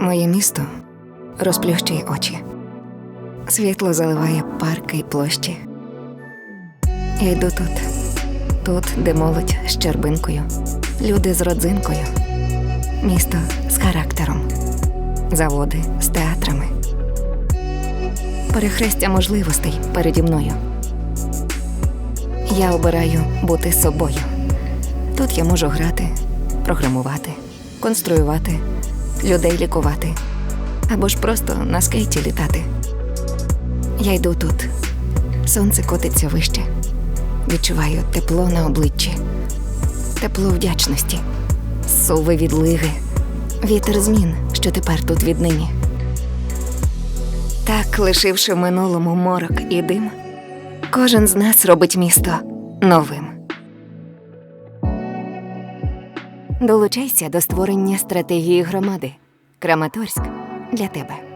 Моє місто розплющує очі. Світло заливає парки й площі. Я йду тут, тут, де молодь з чербинкою, люди з родзинкою, місто з характером, заводи з театрами, перехрестя можливостей переді мною. Я обираю бути собою. Тут я можу грати, програмувати, конструювати, людей лікувати або ж просто на скейті літати. Я йду тут. Сонце котиться вище. Відчуваю тепло на обличчі, тепло вдячності, суви відлиги, вітер змін, що тепер тут віднині. Так, лишивши минулому морок і дим, кожен з нас робить місто новим. Долучайся до створення стратегії громади. Краматорськ для тебе.